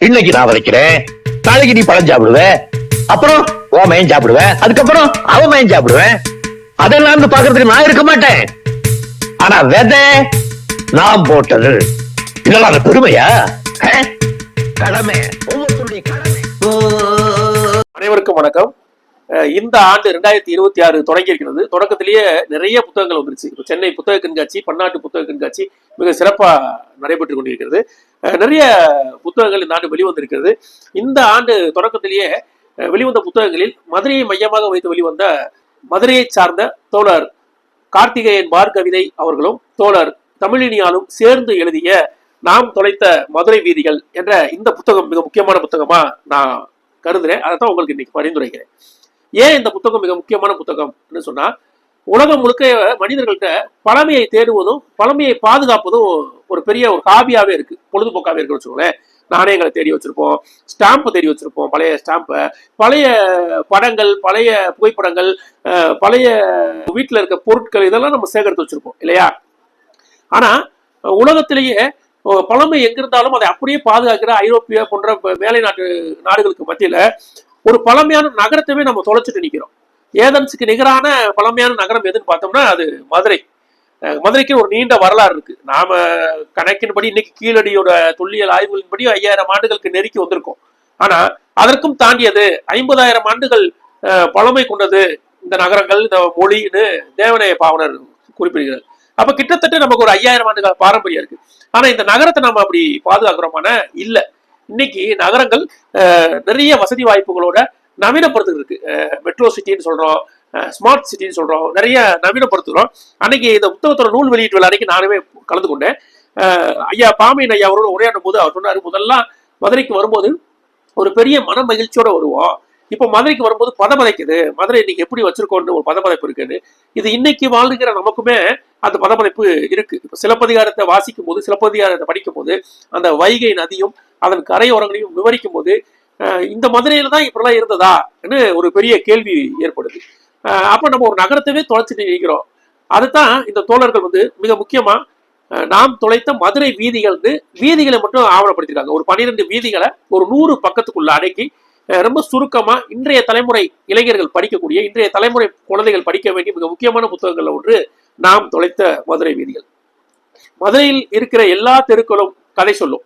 இன்னைக்கு நான் வளைக்கிறேன் நாளைக்கு நீ பழம் சாப்பிடுவ. அப்புறம் ஓ மயன் சாப்பிடுவேன் அதுக்கப்புறம் அவ மயன் சாப்பிடுவேன் அதெல்லாம் இருந்து பாக்குறதுக்கு நான் இருக்க மாட்டேன். ஆனா விதை நான் போட்டது. இதெல்லாம் பெருமையா? கடமை. ஒவ்வொருத்தருடைய கடமை. அனைவருக்கும் வணக்கம். இந்த ஆண்டு ரெண்டாயிரத்தி இருபத்தி ஆறு தொடங்கி இருக்கிறது. தொடக்கத்திலேயே நிறைய புத்தகங்கள் வந்துருச்சு. இப்போ சென்னை புத்தக கண்காட்சி பன்னாட்டு புத்தக கண்காட்சி மிக சிறப்பா நடைபெற்று கொண்டிருக்கிறது. நிறைய புத்தகங்கள் இந்த ஆண்டு வெளிவந்திருக்கிறது. இந்த ஆண்டு தொடக்கத்திலேயே வெளிவந்த புத்தகங்களில் மதுரையை மையமாக வைத்து வெளிவந்த மதுரையை சார்ந்த தோழர் கார்த்திகேயன் பார் கவிதை அவர்களும் தோழர் தமிழினியாலும் சேர்ந்து எழுதிய நாம் தொலைத்த மதுரை வீதிகள் என்ற இந்த புத்தகம் மிக முக்கியமான புத்தகமா நான் கருதுறேன். அதை தான் உங்களுக்கு இன்னைக்கு பரிந்துரைக்கிறேன். ஏன் இந்த புத்தகம் மிக முக்கியமான புத்தகம் சொன்னா உலகம் முழுக்க மனிதர்கள்ட்ட பழமையை தேடுவதும் பழமையை பாதுகாப்பதும் ஒரு பெரிய ஒரு ஹாபியாவே இருக்கு. பொழுதுபோக்காவே இருக்குன்னு வச்சுக்கோங்களேன். நாணயங்களை தேடி வச்சிருப்போம் ஸ்டாம்பை தேடி வச்சிருப்போம் பழைய ஸ்டாம்பை பழைய படங்கள் பழைய புகைப்படங்கள் அஹ், பழைய வீட்டில் இருக்க பொருட்கள் இதெல்லாம் நம்ம சேகரித்து வச்சிருப்போம் இல்லையா? ஆனா உலகத்திலேயே பழமை எங்கிருந்தாலும் அதை அப்படியே பாதுகாக்கிற ஐரோப்பிய போன்ற வேலை மேலை நாட்டு நாடுகளுக்கு மத்தியில ஒரு பழமையான நகரத்தையே நம்ம தொலைச்சிட்டு நிற்கிறோம் ஏதன்ஸுக்கு நிகரான பழமையான நகரம் எதுன்னு பார்த்தோம்னா அது மதுரை. மதுரைக்கு ஒரு நீண்ட வரலாறு இருக்கு. நாம கணக்கின்படி இன்னைக்கு கீழடியோட தொல்லியல் ஆய்வுகளின்படி ஐயாயிரம் ஆண்டுகளுக்கு நெருக்கி வந்திருக்கோம். ஆனா அதற்கும் தாண்டியது ஐம்பதாயிரம் ஆண்டுகள் பழமை கொண்டது இந்த நகரங்கள் இந்த மொழின்னு தேவனைய பாவனர் குறிப்பிடுகிறார். அப்ப கிட்டத்தட்ட நமக்கு ஒரு ஐயாயிரம் ஆண்டுகள் பாரம்பரியம் இருக்கு. ஆனா இந்த நகரத்தை நம்ம அப்படி பாதுகாக்கிறோமான? இல்லை. இன்னைக்கு நகரங்கள் நிறைய வசதி வாய்ப்புகளோட நவீனப்படுத்துகிறது இருக்கு. மெட்ரோ சிட்டின்னு சொல்றோம் ஸ்மார்ட் சிட்டின்னு சொல்றோம் நிறைய நவீனப்படுத்துகிறோம் அன்னைக்கு இந்த புத்தகத்தோட நூல் வெளியீட்டு விழா அன்னைக்கு நானுமே கலந்து கொண்டேன். ஐயா பாமையன் ஐயா அவரோட உரையாடும் போது அவர் சொன்னார் முதல்லாம் மதுரைக்கு வரும்போது ஒரு பெரிய மன மகிழ்ச்சியோட வருவோம். இப்போ மதுரைக்கு வரும்போது பதமதைக்குது மதுரை இன்னைக்கு எப்படி வச்சிருக்கோன்னு ஒரு பதமதைப்பு இருக்குது. இது இன்னைக்கு வாழ்கிற நமக்குமே அந்த பதமதைப்பு இருக்கு. இப்போ சிலப்பதிகாரத்தை வாசிக்கும் போது சிலப்பதிகாரத்தை படிக்கும் போது அந்த வைகை நதியும் அதன் கரையோரங்களையும் விவரிக்கும் போது இந்த மதுரையில தான் இப்படிலாம் இருந்ததான்னு ஒரு பெரிய கேள்வி ஏற்படுது. அப்ப நம்ம ஒரு நகரத்தவே தொலைச்சிட்டு இருக்கிறோம். அதுதான் இந்த தோழர்கள் வந்து மிக முக்கியமா நாம் தொலைத்த மதுரை வீதிகள் வந்து வீதிகளை மட்டும் ஆவணப்படுத்திருக்காங்க. ஒரு பன்னிரெண்டு வீதிகளை ஒரு நூறு பக்கத்துக்குள்ள அடக்கி ரொம்ப சுருக்கமா இன்றைய தலைமுறை இளைஞர்கள் படிக்கக்கூடிய இன்றைய தலைமுறை குழந்தைகள் படிக்க வேண்டிய மிக முக்கியமான புத்தகங்கள்ல ஒன்று நாம் தொலைத்த மதுரை வீதிகள். மதுரையில் இருக்கிற எல்லா தெருக்களும் கதை சொல்லும்.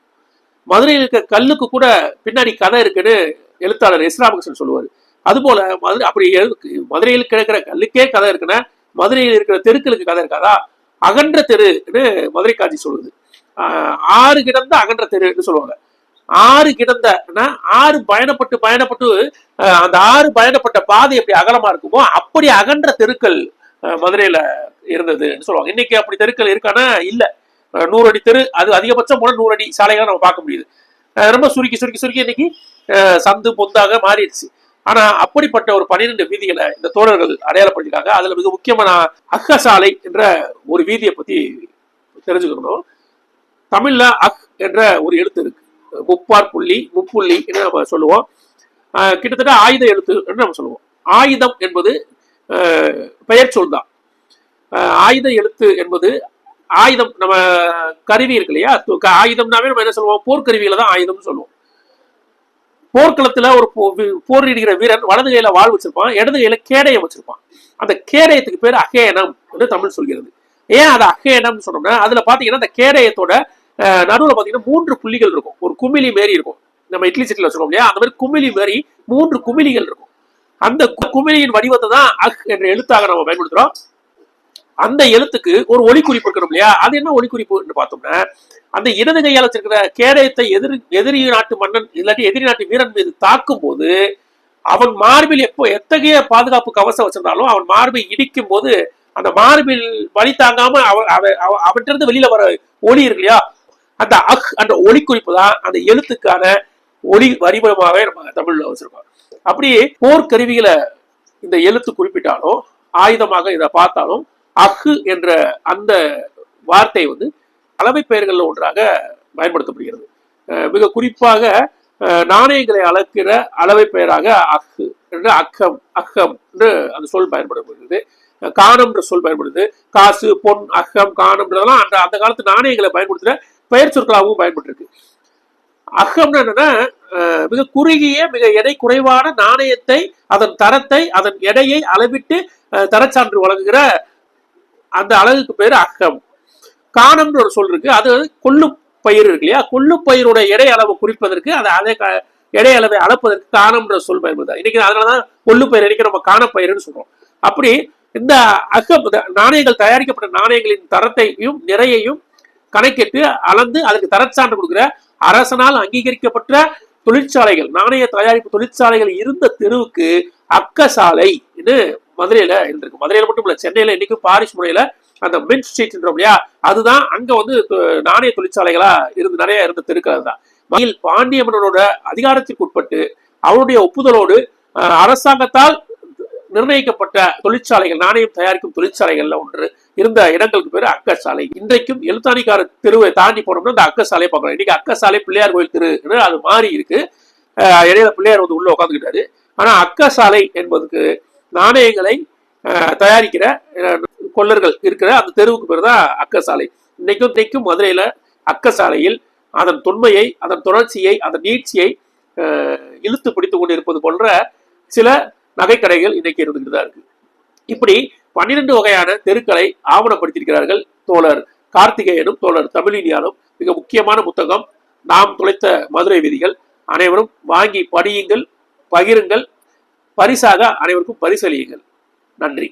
மதுரையில் இருக்கிற கல்லுக்கு கூட பின்னாடி கதை இருக்குன்னு எழுத்தாளர் எஸ் ராமகிருஷ்ணன் சொல்லுவார். அதுபோல மதுரை அப்படி மதுரையில் கிடக்கிற கல்லுக்கே கதை இருக்குன்னா மதுரையில் இருக்கிற தெருக்களுக்கு கதை இருக்காதா? அகன்ற தெருன்னு மதுரை காட்சி சொல்லுது. ஆஹ் ஆறு கிடந்த அகன்ற தெருன்னு சொல்லுவாங்க. ஆறு கிடந்தனா ஆறு பயணப்பட்டு பயணப்பட்டு அந்த ஆறு பயணப்பட்ட பாதை எப்படி அகலமா இருக்குமோ அப்படி அகன்ற தெருக்கள் மதுரையில இருந்ததுன்னு சொல்லுவாங்க. இன்னைக்கு அப்படி தெருக்கள் இருக்கானா? இல்லை. நூறு அடி தெரு அது அதிகபட்சம் போன நூறு அடி சாலைகளை நம்ம பார்க்க முடியுது. ரொம்ப சுருக்கி சுருக்கி சுருக்கி இன்னைக்கு சந்து பொந்தாக மாறிடுச்சு. ஆனா அப்படிப்பட்ட ஒரு பன்னிரெண்டு வீதிகளை இந்த தோழர்கள் அடையாளப்படுத்திருக்காங்க அதுல மிக முக்கியமா நான் அக்க சாலை என்ற ஒரு வீதியை பத்தி தெரிஞ்சுக்கணும். தமிழ்ல அக் என்ற ஒரு எழுத்து இருக்கு. முப்பார் புள்ளி முப்புள்ளி என்று நம்ம சொல்லுவோம். கிட்டத்தட்ட ஆயுத எழுத்து என்று நம்ம சொல்லுவோம். ஆயுதம் என்பது பெயர் சொல் தான் ஆயுத எழுத்து என்பது ஆயுதம் நம்ம கருவி இருக்கு இல்லையா? ஆயுதம்னாவே நம்ம என்ன சொல்லுவோம்? போர்க்கருவியில தான் ஆயுதம்னு சொல்லுவோம். போர்க்களத்துல ஒரு போ- போரிடுகிற வீரன் வலது கையில வாழ் வச்சிருப்பான் இடது கையில கேடயம் வச்சிருப்பான். அந்த கேடயத்துக்கு பேர் அகேனம் என்று தமிழ் சொல்கிறது. ஏன் அது அகேனம்னு சொன்னோம்னா அதுல பாத்தீங்கன்னா அந்த கேடயத்தோட நடுவில் பாத்தீங்கன்னா மூன்று புள்ளிகள் இருக்கும். ஒரு குமிழி மாரி இருக்கும். நம்ம இட்லி சட்டில வச்சிருக்கோம் இல்லையா? அந்த மாதிரி குமிழி மாரி மூன்று குமிழிகள் இருக்கும். அந்த கு- குமிழியின் வடிவத்தை தான் அக் என்ற எழுத்தாக நம்ம பயன்படுத்துறோம். அந்த எழுத்துக்கு ஒரு ஒளி குறிப்பு இருக்கணும் இல்லையா? அது என்ன ஒளி குறிப்புன்னு பார்த்தோம்னா அந்த இடது கையால் வச்சிருக்கிற கேடயத்தை எதிர் எதிரி நாட்டு மன்னன் இல்லாட்டி எதிரி நாட்டு வீரன் மீது தாக்கும் போது அவன் மார்பில் எப்போ எத்தகைய பாதுகாப்பு கவசம் வச்சிருந்தாலும் அவன் மார்பை இடிக்கும் போது அந்த மார்பில் வழி தாங்காம அவ அவ- அவ- வெளியில வர ஒளி இருக்கு இல்லையா? அந்த அக் அந்த ஒளி குறிப்பு தான் அந்த எழுத்துக்கான ஒளி வடிவமாகவே நம்ம தமிழ்ல வச்சிருக்கோம். அப்படி போர்க்கருவிகளை இந்த எழுத்து குறிப்பிட்டாலும் ஆயுதமாக இதை பார்த்தாலும் அஹு என்ற அந்த வார்த்தை வந்து அளவை பெயர்களில் ஒன்றாக பயன்படுத்தப்படுகிறது. மிக குறிப்பாக அஹ் நாணயங்களை அளக்கிற அளவை பெயராக அஹு என்று அக்கம் அக்கம் என்று அந்த சொல் பயன்படுத்தப்படுகிறது காணம் என்ற சொல் பயன்படுது காசு பொன் அகம் காணம்ன்றதெல்லாம் அந்த அந்த காலத்து நாணயங்களை பயன்படுத்துகிற பெயர் சொற்களாகவும் பயன்பட்டிருக்கு. அகம்னு என்னன்னா மிக குறுகிய மிக எடை குறைவான நாணயத்தை அதன் தரத்தை அதன் எடையை அளவிட்டு தரச்சான்று வழங்குகிற அந்த அழகுக்கு பேர் அகம். காணம்னு ஒரு சொல் இருக்கு. அது கொள்ளு பயிர் இருக்கு இல்லையா? கொள்ளு பயிருடைய எடை அளவை குறிப்பதற்கு அதை அதே எடை அளவை அளப்பதற்கு காணம்ன்ற சொல் பயன்படுது. இன்னைக்கு அதனாலதான் கொள்ளு பயிர் இன்னைக்கு நம்ம காணப்பயிர்னு சொல்றோம். அப்படி இந்த அகம் நாணயங்கள் தயாரிக்கப்பட்ட நாணயங்களின் தரத்தையும் நிறையையும் கணக்கிட்டு அளந்து அதுக்கு தரச்சான்று கொடுக்குற அரசனால் அங்கீகரிக்கப்பட்ட தொழிற்சாலைகள் நாணய தயாரிப்பு தொழிற்சாலைகள் இருந்த தெருவுக்கு அக்கசாலை மதுரையில இருந்திருக்கு. மதுரையில மட்டும் இல்ல சென்னையில இன்னைக்கும் பாரிஸ் முறையில அந்த மின் ஸ்ட்ரீட்ன்றோம் இல்லையா? அதுதான் அங்க வந்து நாணய தொழிற்சாலைகளா இருந்து நிறைய இருந்த தெருக்கள் தான் மயில் பாண்டிய மன்னனோட அதிகாரத்திற்கு உட்பட்டு அவருடைய ஒப்புதலோடு அரசாங்கத்தால் நிர்ணயிக்கப்பட்ட தொழிற்சாலைகள் நாணயம் தயாரிக்கும் தொழிற்சாலைகள்ல ஒன்று இருந்த இடங்களுக்கு பேரு அக்கசாலை. இன்றைக்கும் எழுத்தாணிக்கார தெருவை தாண்டி போனோம்னா இந்த அக்கசாலையை பார்க்கலாம் இன்னைக்கு அக்கசாலை பிள்ளையார் கோயில் தெருன்னு அது மாறி இருக்கு. இடையில பிள்ளையார் வந்து உள்ள உட்காந்துக்கிட்டாரு ஆனா அக்கசாலை என்பதுக்கு நாணயங்களை தயாரிக்கிற கொள்ளர்கள் கொல்லர்கள் இருக்கிற அந்த தெருவுக்கு பேர் தான் அக்கசாலை. இன்னைக்கும் இன்னைக்கும் மதுரையில அக்கசாலையில் அதன் தொன்மையை அதன் தொடர்ச்சியை அதன் நீட்சியை இழுத்து பிடித்து கொண்டு இருப்பது போன்ற சில நகைக்கடைகள் இன்னைக்கு இருந்துகிட்டு தான் இருக்கு. இப்படி பன்னிரண்டு வகையான தெருக்களை ஆவணப்படுத்தியிருக்கிறார்கள் தோழர் கார்த்திகேயனும் தோழர் தமிழினியாலும் மிக முக்கியமான புத்தகம். நாம் துளைத்த மதுரை விதிகள். அனைவரும் வாங்கி படியுங்கள் பகிருங்கள். பரிசாக அனைவருக்கும் பரிசளியுங்கள். நன்றி.